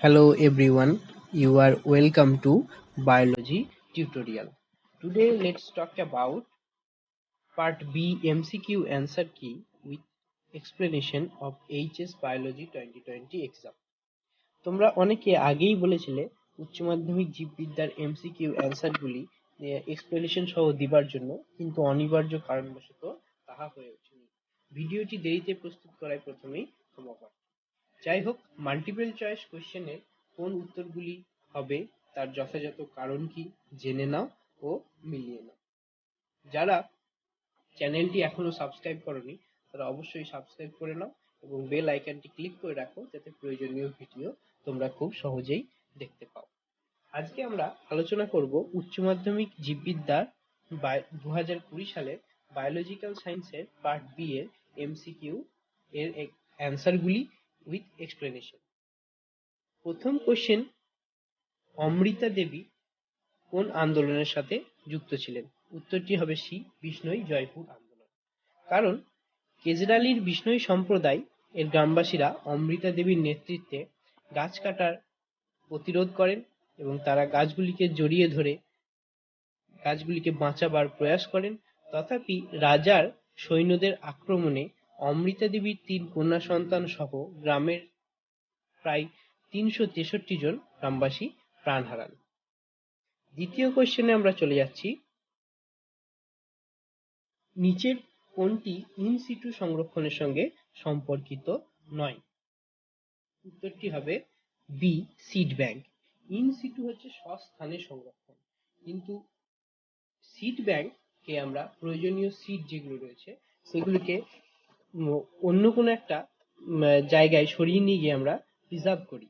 Hello everyone, you are welcome to biology tutorial. Today let's talk about part B MCQ answer key with explanation of HS Biology 2020 exam. তোমরা অনেকে আগেই বলেছিলে উচ্চ মাধ্যমিক জীববিদ্যার MCQ অ্যান্সারগুলি explanation সহ দিবার জন্য কিন্তু অনিবার্য কারণবশত তাহা হয়ে ওঠেনি ভিডিওটি দেরিতে প্রস্তুত করায় প্রথমেই ক্ষমা প্রার্থী যাই হোক মাল্টিপল চয়েস কোশ্চেনের কোন উত্তরগুলি হবে তার যথাযথ কারণ কি জেনে নাও ও মিলিয়ে নাও। যারা চ্যানেলটি এখনও সাবস্ক্রাইব করনি, তারা অবশ্যই সাবস্ক্রাইব করে নাও এবং বেল আইকনটি ক্লিক করে রাখো যাতে প্রয়োজনীয় ভিডিও তোমরা খুব সহজেই দেখতে পাও। আজকে আমরা আলোচনা করব উচ্চ মাধ্যমিক জীববিদ্যার দু হাজার কুড়ি সালের বায়োলজিক্যাল সায়েন্সের পার্ট বি এর এমসিকিউ এর অ্যান্সারগুলি উইথ এক্সপ্লেনেশন প্রথম কোশ্চেন অমৃতা দেবী কোন আন্দোলনের সাথে যুক্ত ছিলেন? উত্তরটি হবে সি, বিষ্ণুই জয়পুর আন্দোলন। কারণ কেজরালির বিষ্ণুই সম্প্রদায় এর গ্রামবাসীরা অমৃতা দেবীর নেতৃত্বে গাছ কাটার প্রতিরোধ করেন এবং তারা গাছগুলিকে জড়িয়ে ধরে গাছগুলিকে বাঁচাবার প্রয়াস করেন। তথাপি রাজার সৈন্যদের আক্রমণে অমৃতা দেবীর তিন কন্যা সন্তান সহ গ্রামের প্রায় তিনশো তেষট্টি জন গ্রামবাসী প্রাণ হারান। দ্বিতীয় কোশ্চেনে আমরা চলে যাচ্ছি। নিচের কোনটি ইন সংরক্ষণের সঙ্গে সম্পর্কিত নয়। উত্তরটি হবে B seed bank in situ হচ্ছে স্বস্থানে সংরক্ষণ। কিন্তু সিড ব্যাংক কে আমরা প্রয়োজনীয় সিড যেগুলো রয়েছে, সেগুলিকে অন্য কোনো একটা জায়গায় সরিয়ে নিয়ে গিয়ে আমরা প্রিজার্ভ করি।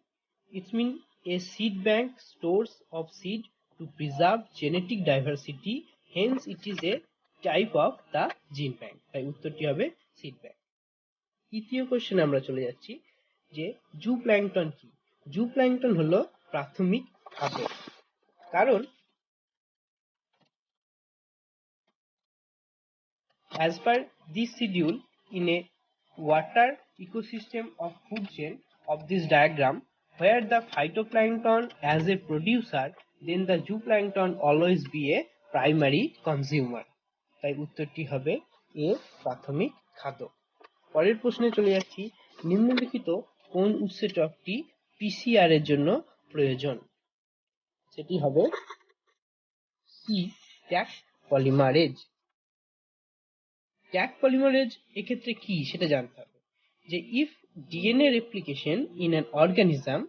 It's mean a seed bank stores of seed to preserve genetic diversity hence it is a type of the gene bank তাই উত্তরটি হবে সিড ব্যাংক তৃতীয় কোশ্চেনে আমরা চলে যাচ্ছি, যে জু প্ল্যাংটন কি? জু প্ল্যাংটন হলো প্রাথমিক খাদ্য। কারণ, as per this schedule in a water ecosystem of food chain of this diagram where the phytoplankton as a producer then the zooplankton always be a primary consumer তাই উত্তরটি হবে এ প্রাথমিক খাদ্য পরের প্রশ্নে চলে যাচ্ছি নিম্নলিখিত কোন উৎসেচকটি পিসিআর এর জন্য প্রয়োজন সেটি হবে C Taq polymerase tag polymerase এক্ষেত্রে কি সেটা জানতে হবে যে if DNA replication in an organism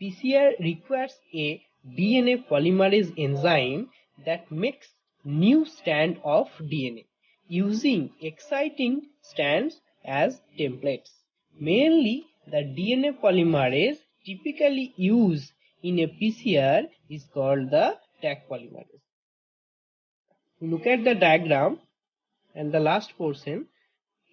PCR requires a DNA polymerase enzyme that makes new strand of DNA using exciting strands as templates. Mainly, the DNA polymerase typically used in a PCR is called the tag polymerase. Look at the diagram and the last portion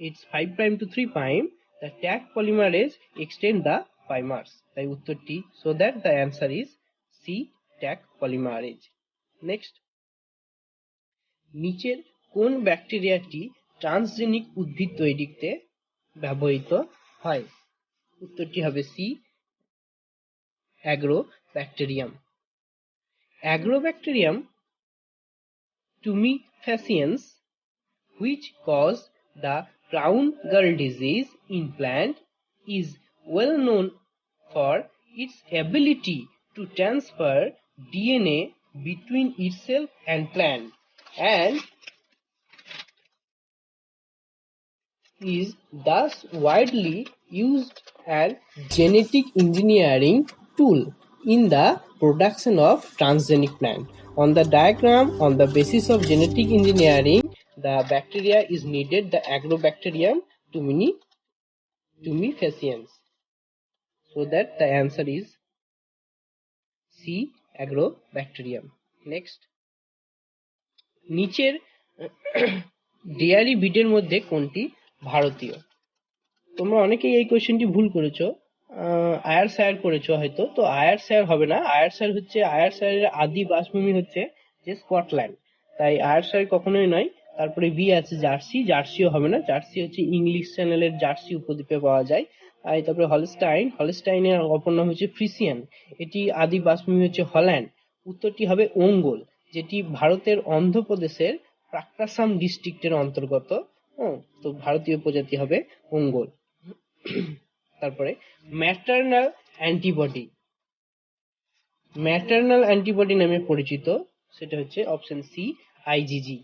it's 5 prime to 3 prime the tag polymerase extend the primers তাই উত্তরটি so that the answer is C tag polymerase next নিচের কোন ব্যাকটেরিয়াটি transgenic উদ্ভিদ তৈরিতে ব্যবহৃত হয় উত্তরটি হবে C agro bacterium agrobacterium tumefaciens which cause the crown gall disease in plant is well known for its ability to transfer DNA between itself and plant and is thus widely used as genetic engineering tool in the production of transgenic plant. On the diagram, on the basis of genetic engineering, the bacteria is needed, the agrobacterium tumini tumifaciens so that the answer is c, agrobacterium. Next. নিচের, dairy বিডের মধ্যে কোনটি ভারতীয়? তোমরা অনেকেই এই কোশ্চেনটি ভুল করেছ। আয়ার সায়ার করেছ হয়তো। তো আয়ার সায়ার হবে না। আয়ার সায়ার হচ্ছে, আয়ার সায়ারের আদি বাসভূমি হচ্ছে যে স্কটল্যান্ড। তাই আয়ার সায়ার কখনোই নয়। তারপরে বি আছে জার্সি, জার্সিও হবে না। জার্সি হচ্ছে ইংলিশ চ্যানেলের জার্সি উপদ্বীপে পাওয়া যায়। আর তারপরে হলস্টাইন হলস্টাইনের অপর নাম হচ্ছে ফ্রিসিয়ান এটি আদি বাসভূমি হচ্ছে হল্যান্ড উত্তরটি হবে ওঙ্গল যেটি ভারতের অন্ধ্রপ্রদেশের প্রাক্কাসাম ডিস্ট্রিক্টের অন্তর্গত। তো ভারতীয় প্রজাতি হবে ওঙ্গল তারপরে ম্যাটার্নাল অ্যান্টিবডি ম্যাটার্নাল অ্যান্টিবডি নামে পরিচিত, সেটা হচ্ছে অপশন সি আইজিজি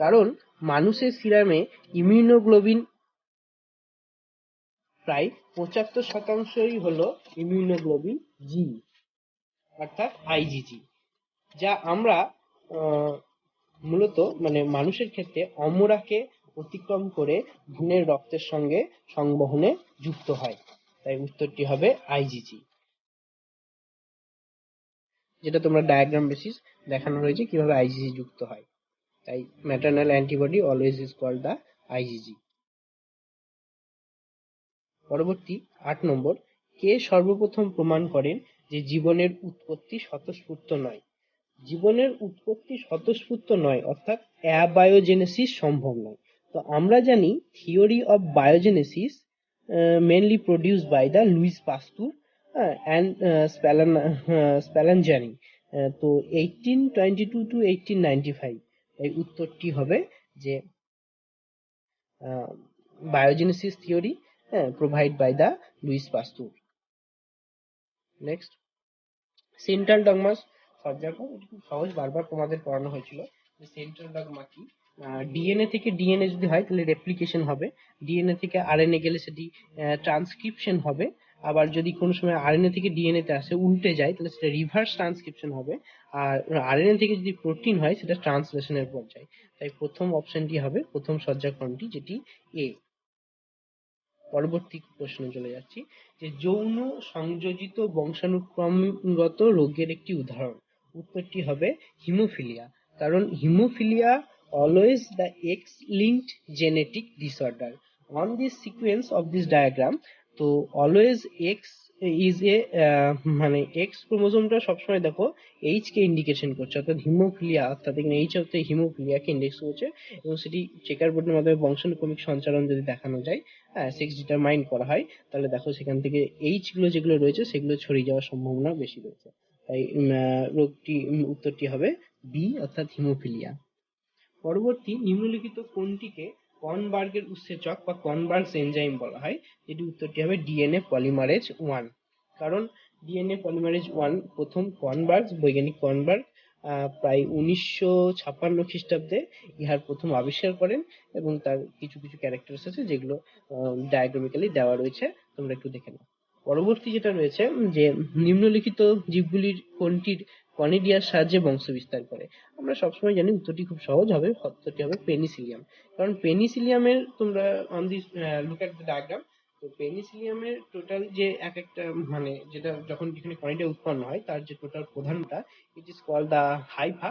কারণ মানুষের সিরামে ইমিউনোগ্লোবিন প্রায় পঁচাত্তর শতাংশই হলো ইমিউনোগ্লোবিন জি, অর্থাৎ আইজিজি যা আমরা মূলত মানে মানুষের ক্ষেত্রে অমরাকে অতিক্রম করে ভ্রূণের রক্তের সঙ্গে সংবহনে যুক্ত হয়। তাই উত্তরটি হবে আইজিজি যেটা তোমরা ডায়াগ্রাম বেসিস দেখানো রয়েছে কীভাবে আইজিজি যুক্ত হয়। তাই maternal antibody always is called the IGG পরবর্তী আট নম্বর, কে সর্বপ্রথম প্রমাণ করেন যে জীবনের উৎপত্তি স্বতঃস্ফূর্ত নয়? জীবনের উৎপত্তি স্বতঃস্ফূর্ত নয়, অর্থাৎ অ্যাবায়োজেনেসিস সম্ভব নয়। তো আমরা জানি theory of biogenesis mainly produced by the Louis Pasteur and Spallan Spallanzani তো eighteen twenty two to eighteen ninety five এই উত্তরটি হবে যে biogenesis theory provide by the Louis Pasteur. Next central dogmas খুব সহজ, বারবার তোমাদের পড়ানো হয়েছিল যে সেন্ট্রাল ডগমা কি? ডিএনএ থেকে ডিএনএ যদি হয়, তাহলে রেপ্লিকেশন হবে। ডিএনএ থেকে আরএনএ গেলে সেটি ট্রান্সক্রিপশন হবে। আবার যদি কোনো সময় আরএনএ থেকে ডিএনএ তে আসে, উল্টে যায়, তাহলে সেটা রিভার্স ট্রান্সক্রিপশন হবে। আর আরএনএ থেকে যদি প্রোটিন হয়, সেটা ট্রান্সলেশনের পর্যায়ে তাই প্রথম অপশনটি হবে, প্রথম সজ্জাকরণটি, যেটি এ পরবর্তী প্রশ্নে চলে যাচ্ছি, যে যৌন সংযোজিত বংশানুক্রমগত রোগের একটি উদাহরণ। উত্তরটি হবে হিমোফিলিয়া। কারণ haemophilia always the X linked genetic disorder on this sequence of this diagram তো অলওয়েজ এক্স ইজ এ মানে এক্স ক্রোমোজোমটা সবসময় দেখো এইচ কে ইন্ডিকেশন করছে, অর্থাৎ হিমোফিলিয়া অর্থাৎ এখানে এইচ অর্থ হিমোফিলিয়াকে ইন্ডেক্স করছে এবং সেটি চেকার বোর্ডের মাধ্যমে বংশানুক্রমিক সঞ্চালন যদি দেখানো যায় হ্যাঁ সেক্স ডিটারমাইন করা হয়, তাহলে দেখো সেখান থেকে এইচগুলো যেগুলো রয়েছে সেগুলো ছড়িয়ে যাওয়ার সম্ভাবনা বেশি রয়েছে। তাই রোগটি উত্তরটি হবে বি অর্থাৎ হিমোফিলিয়া পরবর্তী নিম্নলিখিত কোনটিকে কনবার্গের উৎসেচক বা কনবার্গস এনজাইম বলা হয় যেটি উত্তরটি হবে ডিএনএ পলিমারেজ ওয়ান। কারণ ডিএনএ পলিমারেজ ওয়ান প্রথম কনবার্গ বৈজ্ঞানিক কনবার্গ প্রায় উনিশশো ছাপ্পান্ন খ্রিস্টাব্দে ইহার প্রথম আবিষ্কার করেন এবং তার কিছু কিছু ক্যারেক্টার্স আছে যেগুলো ডায়াগ্রামিক্যালি দেওয়া রয়েছে। তোমরা একটু দেখে নাও। পরবর্তী যেটা রয়েছে, যে নিম্নলিখিত জীবগুলির কোনটির কনিডিয়ার সাহায্যে বংশ বিস্তার করে। আমরা সবসময় জানি উত্তরটি খুব সহজ হবে, উত্তরটি হবে পেনিসিলিয়াম। কারণ পেনিসিলিয়ামের তোমরা on this look at the diagram তো পেনিসিলিয়ামের টোটাল যে এক একটা মানে যেটা যখন যেখানে কনিডিয়া উৎপন্ন হয়, তার যে total প্রধানটা it is call the hypha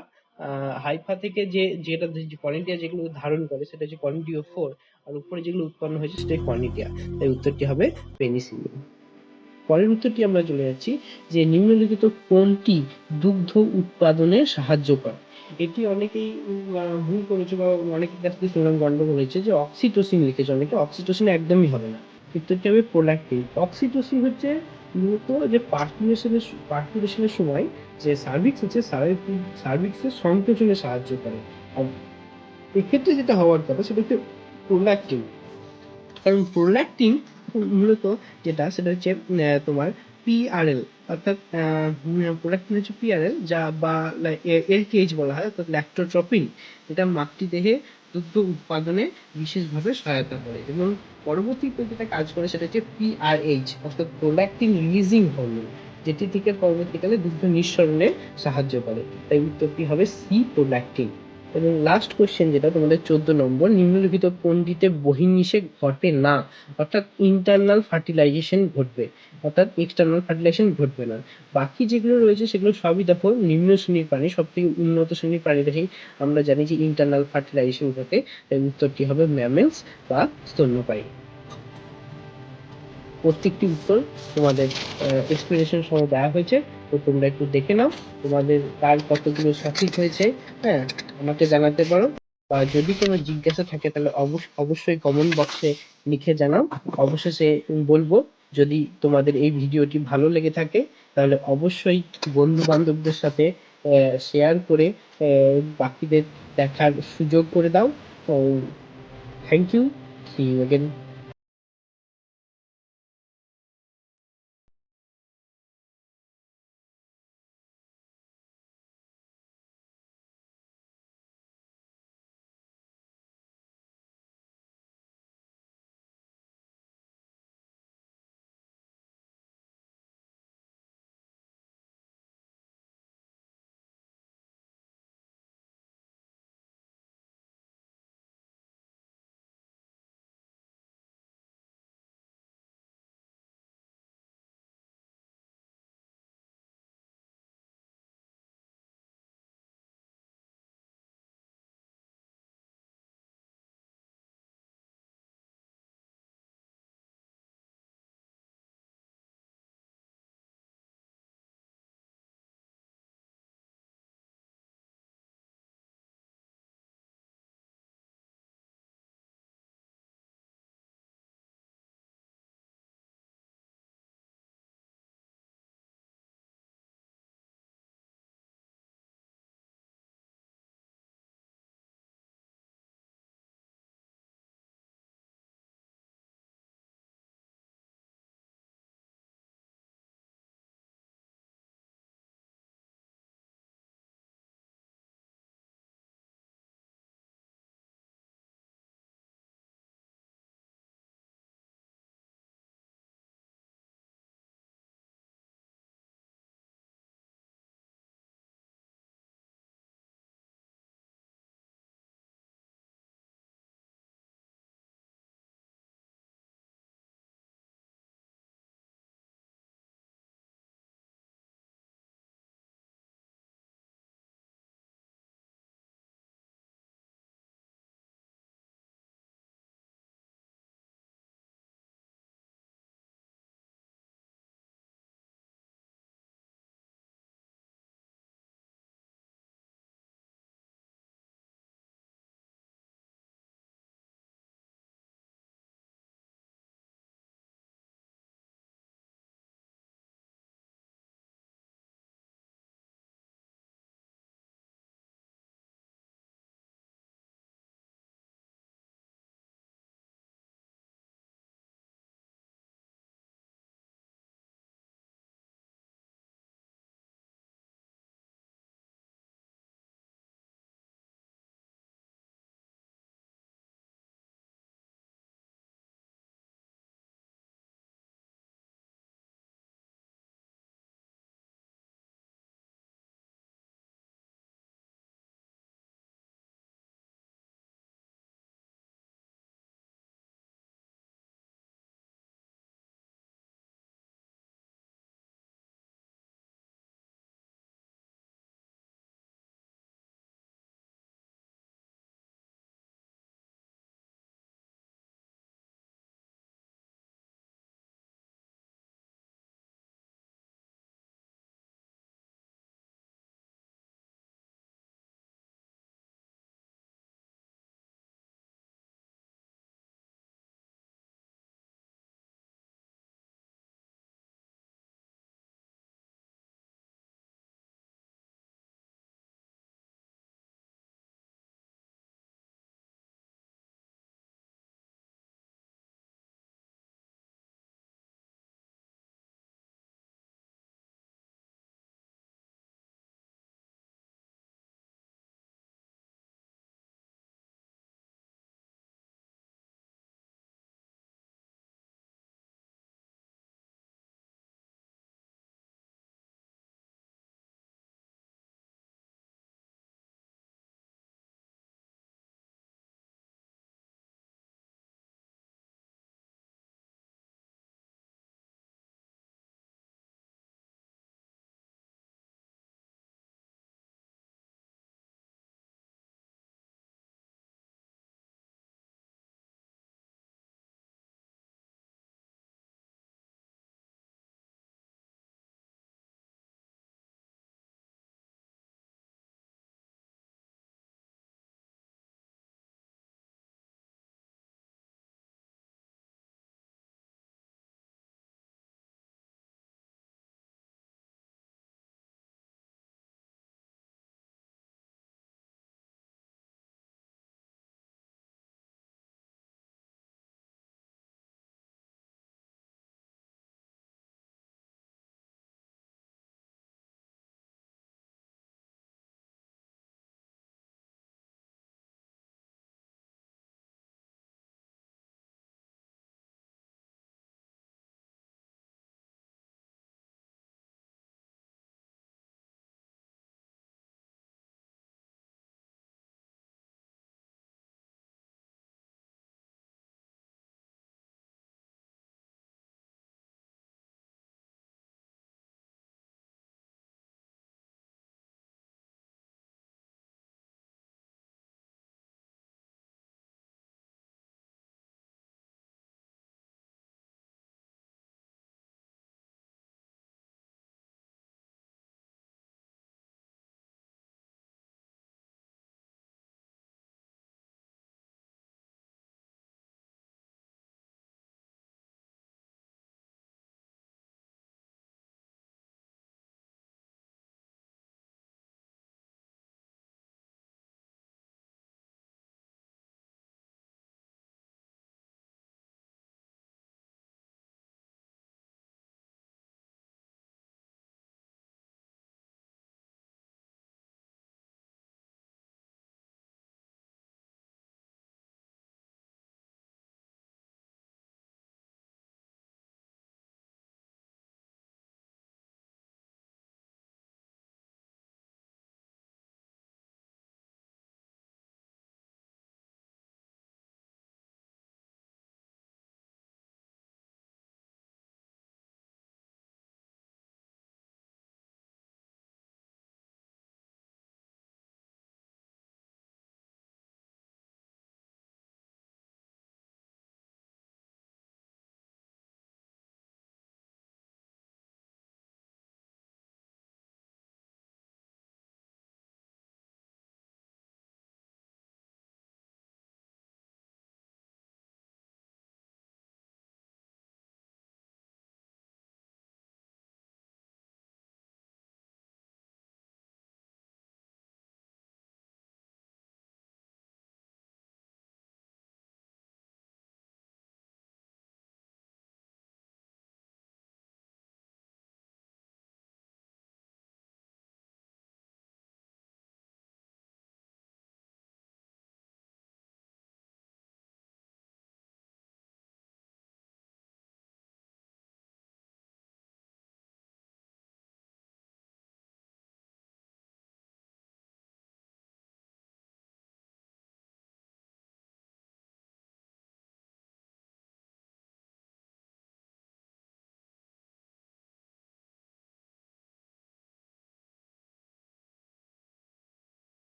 hypha থেকে যে, যেটা যে কনিডিয়া যেগুলো ধারণ করে, সেটা হচ্ছে কনিডিও ফোর আর উপরে যেগুলো উৎপন্ন হয়েছে সেটাই কনিডিয়া। তাই উত্তরটি হবে পেনিসিলিয়াম। পরের উত্তরটি আমরা চলে যাচ্ছি যে নিম্নলিখিত কোনটি দুগ্ধ উৎপাদনে সাহায্য করে? এটি অনেকেই ভুল করেছে বা অনেকের কাছ থেকে শুনলাম গন্ডগোল হয়েছে যে অক্সিটোসিন লিখেছে। অনেকে অক্সিটোসিন একদমই হবে না। উত্তরটি হবে প্রোল্যাক্টিন। অক্সিটোসিন হচ্ছে মূলত যে পার্টিউলেশনের পার্টিউলেশনের সময় যে সার্ভিক্স আছে সার্ভিক্সের সংকোচনে সাহায্য করে। আর এক্ষেত্রে যেটা হওয়ার কথা সেটা হচ্ছে প্রোল্যাক্টিন। কারণ প্রোল্যাক্টিন মূলত যেটা সেটা হচ্ছে তোমার পিআরএল অর্থাৎ প্রোল্যাক্টিন হচ্ছে পিআরএল যা বা এলটিএইচ বলা হয়, অর্থাৎ ল্যাক্টোট্রপিন এটা মাতৃদেহে দুগ্ধ উৎপাদনে বিশেষভাবে সহায়তা করে। এবং পরবর্তীতে যেটা কাজ করে সেটা হচ্ছে পিআরএইচ অর্থাৎ প্রোল্যাক্টিন রিলিজিং হরমোন যেটি থেকে পরবর্তীকালে দুগ্ধ নিঃসরণে সাহায্য করে। তাই উত্তরটি হবে সি প্রোল্যাক্টিন এবং লাস্ট কোশ্চেন যেটা, তোমাদের চোদ্দ নম্বর, নিম্নলিখিত কোনটিতে বহির্নিষেক ঘটে না, অর্থাৎ ইন্টারনাল ফার্টিলাইজেশন ঘটবে, অর্থাৎ এক্সটার্নাল ফার্টিলাইজেশন ঘটবে না। বাকি যেগুলো রয়েছে, সেগুলো সবই দেখো নিম্ন শ্রেণির প্রাণী সব থেকে উন্নত শ্রেণির প্রাণী দেখেই আমরা জানি যে ইন্টারনাল ফার্টিলাইজেশন ঘটে তাই উত্তরটি হবে ম্যামেলস বা স্তন্যপায়ী। প্রত্যেকটি উত্তর তোমাদের এক্সপ্লেনেশন সহ দেওয়া হয়েছে। তো তোমরা একটু দেখে নাও তোমাদের কার কতগুলো সঠিক হয়েছে হ্যাঁ আমাকে জানাতে পারো। বা যদি কোনো জিজ্ঞাসা থাকে তাহলে অবশ্য- অবশ্যই কমেন্ট বক্সে লিখে জানাও। অবশেষে বলব, যদি তোমাদের এই ভিডিওটি ভালো লেগে থাকে, তাহলে অবশ্যই বন্ধু বান্ধবদের সাথে শেয়ার করে বাকিদের দেখার সুযোগ করে দাও। Thank you C you